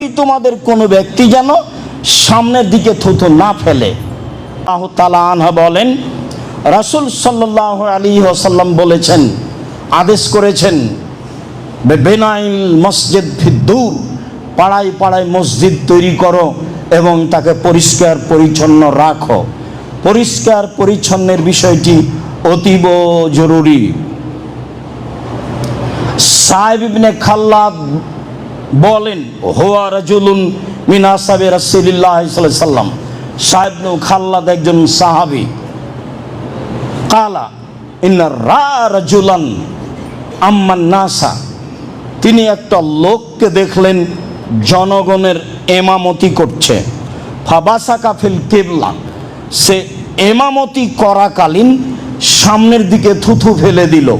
তোমাদের কোনো ব্যক্তি যেন সামনের দিকে থুথু না ফেলে? আনহা বলেন, রাসুল সাল্লাহ আলী ওসাল্লাম বলেছেন, আদেশ করেছেন বেনাইল মসজিদ ফিদ্দুর, পাড়ায় পাড়ায় মসজিদ তৈরি করো এবং তাকে পরিষ্কার পরিচ্ছন্ন রাখো। পরিষ্কার পরিচ্ছন্নের বিষয়টি অতীব জরুরি। সাহেব খাল্লাদ বলেন, হোয়া রাজুলুন মিনা সাবে রাসূলুল্লাহ সাহেব নু খাল্লাদ একজন সাহাবী। কালা, ইন্না রা রাজুলান আম্মান নাসা। তিনি একটা লোককে দেখলেন, জনগণের এমামতি করছে। ফাবাসা কাফিল কেবলা। সে এমামতি করাকালীন সামনের দিকে থুথু ফেলে দিল।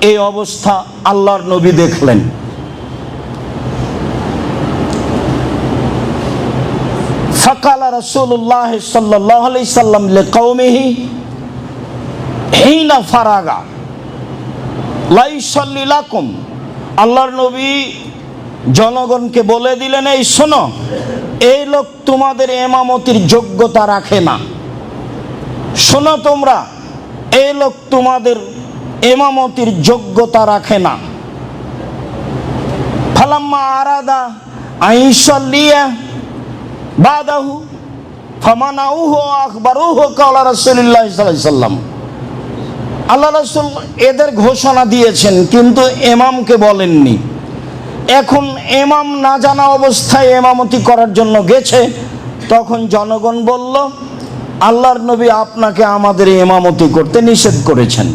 এই অবস্থা আল্লাহর নবী দেখলেন। ফাকালা রাসূলুল্লাহ সাল্লাল্লাহু আলাইহি সাল্লাম লিকাওমিহি হিনা ফারাগা। লাইসাল্লি লাকুম। আল্লাহর নবী জনগণকে বলে দিলেন, এই শোনো, এই লোক তোমাদের এমামতির যোগ্যতা রাখে না। শোনো তোমরা, এই লোক তোমাদের এমামতির যোগ্যতা রাখে না। ফালাম্মা আরাদা আইসাল্লিয়া বাদাহু, ফামানাউহু আখবারুহু কালা রাসূলুল্লাহ সাল্লাল্লাহু আলাইহি সাল্লাম। আল্লাহ রাসূল এদের ঘোষণা দিয়েছেন, কিন্তু এমামকে বলেননি। এখন এমাম না জানা অবস্থায় এমামতি করার জন্য গেছে, তখন জনগণ বলল, আল্লাহর নবী আপনাকে আমাদের এমামতি করতে নিষেধ করেছেন।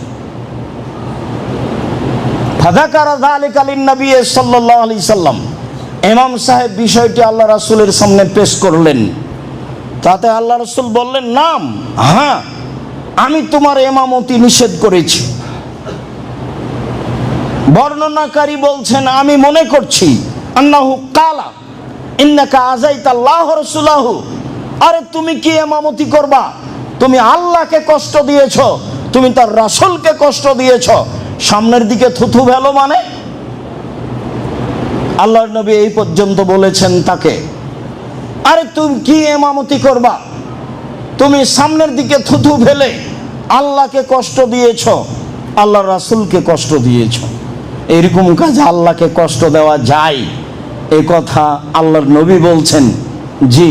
ফাদাকারা যালিক আলিন নবী সাল্লাল্লাহু আলাইহি সাল্লাম। ইমাম সাহেব বিষয়টি আল্লাহ রাসূলের সামনে পেশ করলেন। তাতে আল্লাহ রাসূল বললেন, নাম হ্যাঁ আমি তোমার এমামতি নিষেধ করেছি। বর্ণনাকারী বলছেন, আমি মনে করছি, আন্নাহু কালা, ইন্নাকা আজাইত আল্লাহ রসুলাহু। আরে তুমি কি এমামতি করবা? তুমি আল্লাহকে কষ্ট দিয়েছ, তুমি তার রাসুলকে কষ্ট দিয়েছ। সামনের দিকে থুথু ভেলো মানে আল্লাহর নবী এই পর্যন্ত বলেছেন তাকে, আরে তুমি কি এমামতি করবা? তুমি সামনের দিকে থুথু ফেলে আল্লাহকে কষ্ট দিয়েছ আল্লাহ রাসুলকে কষ্ট দিয়েছ। এরকম কাজ আল্লাহকে কষ্ট দেওয়া যায়? এ কথা আল্লাহর নবী বলছেন, জি,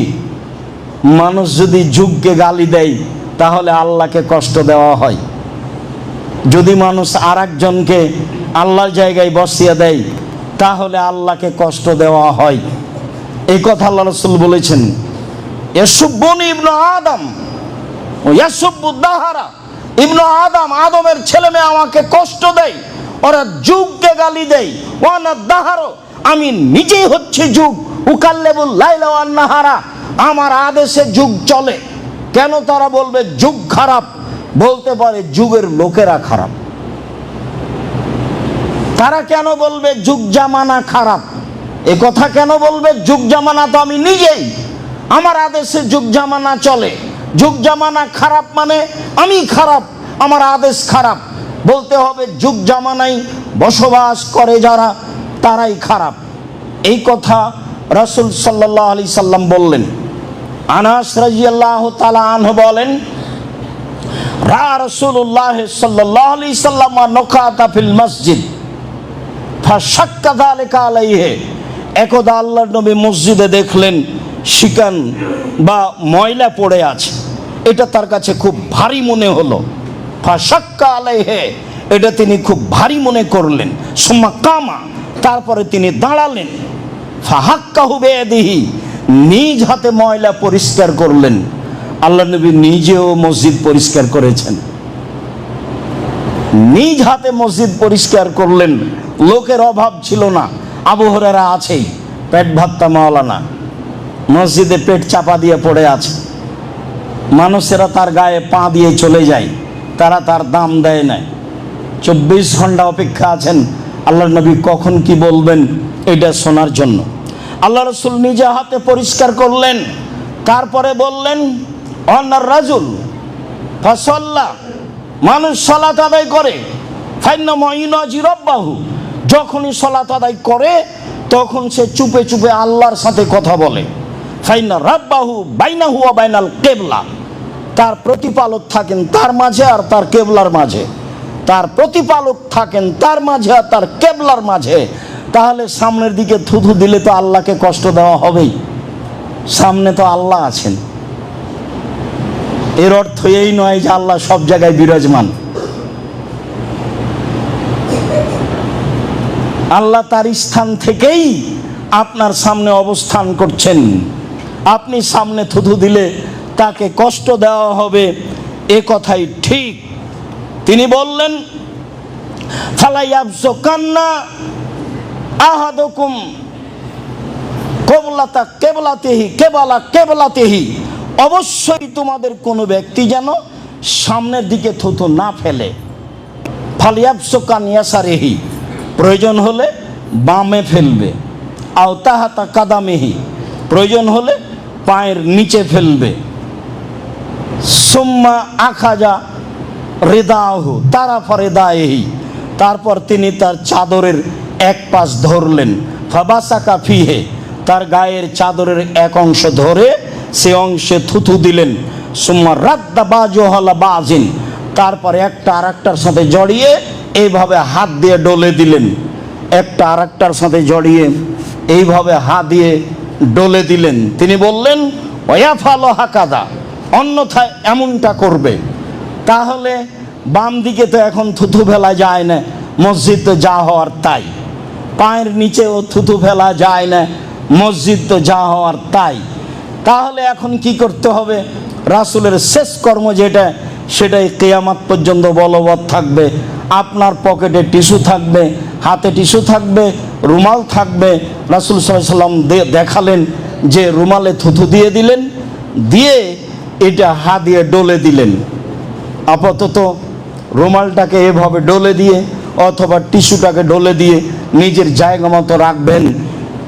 মানুষ যদি যুগকে গালি দেয়, তাহলে আল্লাহকে কষ্ট দেওয়া হয়। যদি মানুষ আর একজনকে আল্লাহর জায়গায় বসিয়ে দেয় তাহলে আল্লাহকে কষ্ট দেওয়া হয়। এই কথা আল্লাহ রসুল বলেছেন এসুব্বনি ইবনু আদম, ও ইয়াসুব্বুদ্দাহারা ইবনু আদম, আদমের ছেলে মেয়ে আমাকে কষ্ট দেয়, ওরা যুগকে গালি দেয় ওয়ানা দাহারো, আমি নিজেই হচ্ছে যুগ, উকাল্লেবুল লাইলা ওয়ান নাহারা আমার আদেশে যুগ চলে। কেন তারা বলবে, যুগ খারাপ। বলতে পারে, যুগের লোকেরা খারাপ। তারা কেন বলবে যুগ জামানা খারাপ? এ কথা কেন বলবে? যুগ জামানা তো আমি নিজেই। আমার আদেশে যুগ জামানা চলে। যুগ জামানা খারাপ মানে আমি খারাপ, আমার আদেশ খারাপ। বলতে হবে যুগ জামানায় বসবাস করে যারা, তারাই খারাপ। এই কথা রাসূল সাল্লাল্লাহু আলি সাল্লাম বললেন। আনাস রাজিয়াল্লাহু তাআলা আনহু বলেন, রা রাসূলুল্লাহ সাল্লাল্লাহু আলি সাল্লাম নকাতা ফিল মসজিদ। ফাশাক্কা যালিকা আলাইহি। একদা আল্লাহর নবী মসজিদে দেখলেন শিকান বা ময়লা পড়ে আছে। এটা তার কাছে খুব ভারী মনে হলো। ফাশাক্কা আলাইহি, এটা তিনি খুব ভারী মনে করলেন। সুম্মা কামা, তারপরে তিনি দাঁড়ালেন। ফাহাক্কাহু বেয়াদিহি, নিজ হাতে ময়লা পরিষ্কার করলেন। আল্লাহ নবী নিজেও মসজিদ পরিষ্কার করেছেন। নিজ হাতে মসজিদ পরিষ্কার করলেন। লোকের অভাব ছিল না। আবহরেরা আছেই পেট ভাত্তা মাওলানা। মসজিদে পেট চাপা দিয়ে পড়ে আছে। মানুষেরা তার গায়ে পা দিয়ে চলে যায়, তারা তার দাম দেয় না। চব্বিশ ঘণ্টা অপেক্ষা আছেন আল্লাহ নবী কখন কি বলবেন এটা শোনার জন্য। আল্লাহ রসুল নিজে হাতে পরিষ্কার করলেন, তারপরে বললেন অন্নার রাজুল মানুষ সলাত আদায় করে ফাইন্না মঈনাজি রব্বাহু। যখনই সলাত আদায় করে, তখন সে চুপে চুপে আল্লাহর সাথে কথা বলে। ফাইনা রাব্বাহু বাইনাহু ওয়া বাইনাল কেবলা। তার প্রতিপালক থাকেন তার মাঝে আর তার কেবলার মাঝে। তার প্রতিপালক থাকেন তার মাঝে আর তার কেবলার মাঝে। তাহলে সামনের দিকে থুথু দিলে তো আল্লাহকে কষ্ট দেওয়া হবেই। সামনে তো আল্লাহ আছেন। এর অর্থ এই নয় যে আল্লাহ সব জায়গায় বিরাজমান। আল্লাহ তার স্থান থেকেই আপনার সামনে অবস্থান করছেন। আপনি সামনে থুথু দিলে তাকে কষ্ট দেওয়া হবে, এ কথাই ঠিক। তিনি বললেন ফালাইয়াবসো কান্না আহাদকুম কবলাতা কেবলাতেহি, কেবলা কেবলাতেহি। অবশ্যই তোমাদের কোনো ব্যক্তি যেন সামনের দিকে থুথু না ফেলে। ফালিয়াবসো কানিয়াসারেহি প্রয়োজন হলে বামে ফেলবে। আওতাহাতা কাদামেহি। প্রয়োজন হলে পায়ের নিচে ফেলবে। সুম্মা আখা আখাজা রেদাহু তারা ফরেদাহি তারপর তিনি তার চাদরের এক পাশ ধরলেন। ফাবাসাকা ফিহে। তার গায়ের চাদরের এক অংশ ধরে সে অংশে থুথু দিলেন। সুম্মা রাদ্দা বাজোহলা বাজিন। তারপর একটা আর একটার সাথে জড়িয়ে এইভাবে হাত দিয়ে ডলে দিলেন, একটা আর একটার সাথে জড়িয়ে এইভাবে হাত দিয়ে ডলে দিলেন। তিনি বললেন ওয়াফালো হাকাদা অন্যথায় এমনটা করবে। তাহলে বাম দিকে তো এখন থুথু ফেলা যায় না, মসজিদ তো যা হওয়ার তাই। পায়ের নিচেও থুথু ফেলা যায় না, মসজিদ তো যা হওয়ার তাই। তাহলে এখন কি করতে হবে? রাসুলের শেষ কর্ম যেটা সেটাই কেয়ামাত পর্যন্ত বলবৎ থাকবে। আপনার পকেটে টিস্যু থাকবে, হাতে টিস্যু থাকবে, রুমাল থাকবে। রাসুল সাল্লাম দেখালেন যে রুমালে থুথু দিয়ে দিলেন, দিয়ে এটা হা দিয়ে ডলে দিলেন। আপাতত রুমালটাকে এভাবে ডলে দিয়ে অথবা টিস্যুটাকে ডলে দিয়ে নিজের জায়গা মতো রাখবেন।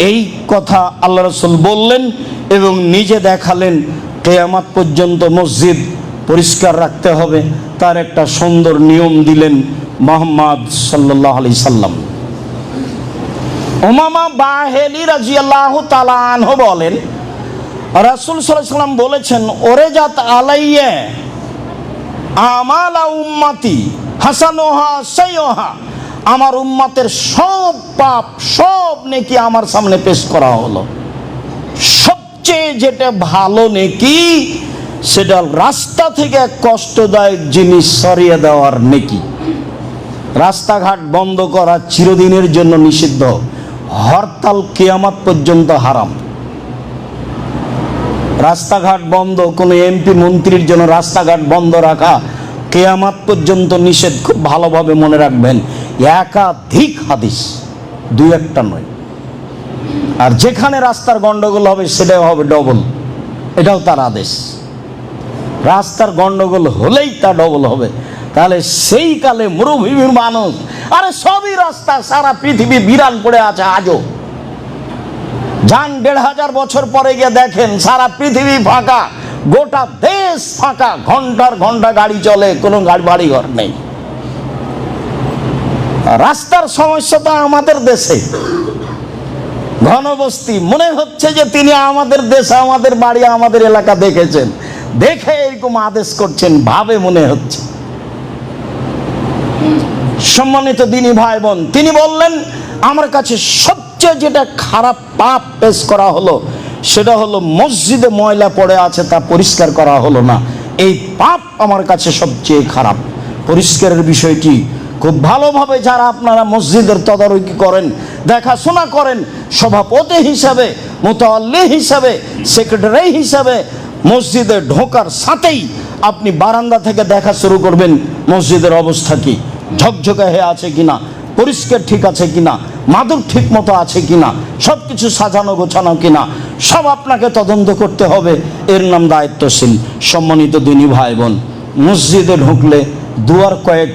এই কথা আল্লাহ রসুল বললেন এবং নিজে দেখালেন, কেয়ামাত পর্যন্ত মসজিদ পরিষ্কার রাখতে হবে। তার একটা সুন্দর নিয়ম দিলেন মোহাম্মদ সাল্লাহ আলি সাল্লাম। ওমামা বাহেলি রাজিয়াল্লাহ তালানহ বলেন, রাসুল সাল্লাম বলেছেন, ওরে জাত আলাইয়ে, আমালা উম্মাতি, হাসানোহা সেইহা আমার উম্মাতের সব পাপ, সব নেকি আমার সামনে পেশ করা হলো। সবচেয়ে যেটা ভালো নেকি সেটা রাস্তা থেকে এক কষ্টদায়ক জিনিস সরিয়ে দেওয়ার নেকি। রাস্তাঘাট বন্ধ করা চিরদিনের জন্য নিষিদ্ধ। হরতাল কেয়ামাত পর্যন্ত হারাম। রাস্তাঘাট বন্ধ, কোনো এমপি, মন্ত্রীর জন্য রাস্তাঘাট বন্ধ রাখা কেয়ামাত পর্যন্ত নিষেধ, খুব ভালোভাবে মনে রাখবেন। একাধিক হাদিস, দুই একটা নয়। আর যেখানে রাস্তার গন্ডগোল হবে, সেটাও হবে ডবল এটাও তার আদেশ। রাস্তার গন্ডগোল হলেই তা ডবল হবে। তাহলে সেই কালে মরুভূমির মানুষ, আরে সবই রাস্তা, সারা পৃথিবী বিরান পড়ে আছে আজও। যান দেড় হাজার বছর পরে গিয়ে দেখেন, সারা পৃথিবী ফাঁকা, গোটা দেশ ফাঁকা, ঘণ্টার ঘণ্টা গাড়ি চলে, কোনো গাড়ি বাড়ি ঘর নেই রাস্তার সমস্যা তো আমাদের দেশে। ঘনবস্তি, মনে হচ্ছে যে তিনি আমাদের দেশে, আমাদের বাড়ি, আমাদের এলাকা দেখেছেন। দেখে এরকম আদেশ করছেন, ভাবে মনে হচ্ছে। সম্মানিত দিনী ভাই বোন, তিনি বললেন, আমার কাছে সবচেয়ে যেটা খারাপ পাপ পেশ করা হলো, সেটা হলো মসজিদে ময়লা পড়ে আছে, তা পরিষ্কার করা হলো না। এই পাপ আমার কাছে সবচেয়ে খারাপ। পরিষ্কারের বিষয়টি খুব ভালোভাবে যারা আপনারা মসজিদের তদারকি করেন, দেখাশোনা করেন, সভাপতি হিসাবে মোতাল্লি হিসাবে, সেক্রেটারি হিসাবে মসজিদে ঢোকার সাথেই আপনি বারান্দা থেকে দেখা শুরু করবেন মসজিদের অবস্থা কি? ঝকঝকে হয়ে আছে কিনা? পরিষ্কার ঠিক আছে কিনা? মাদুর ঠিক মতো আছে কিনা? সব কিছু সাজানো গোছানো কিনা? সব আপনাকে তদন্ত করতে হবে। এর নাম দায়িত্বশীল, সম্মানিত দিনী ভাই বোন, মসজিদে ঢুকলে দুয়ার কয়েক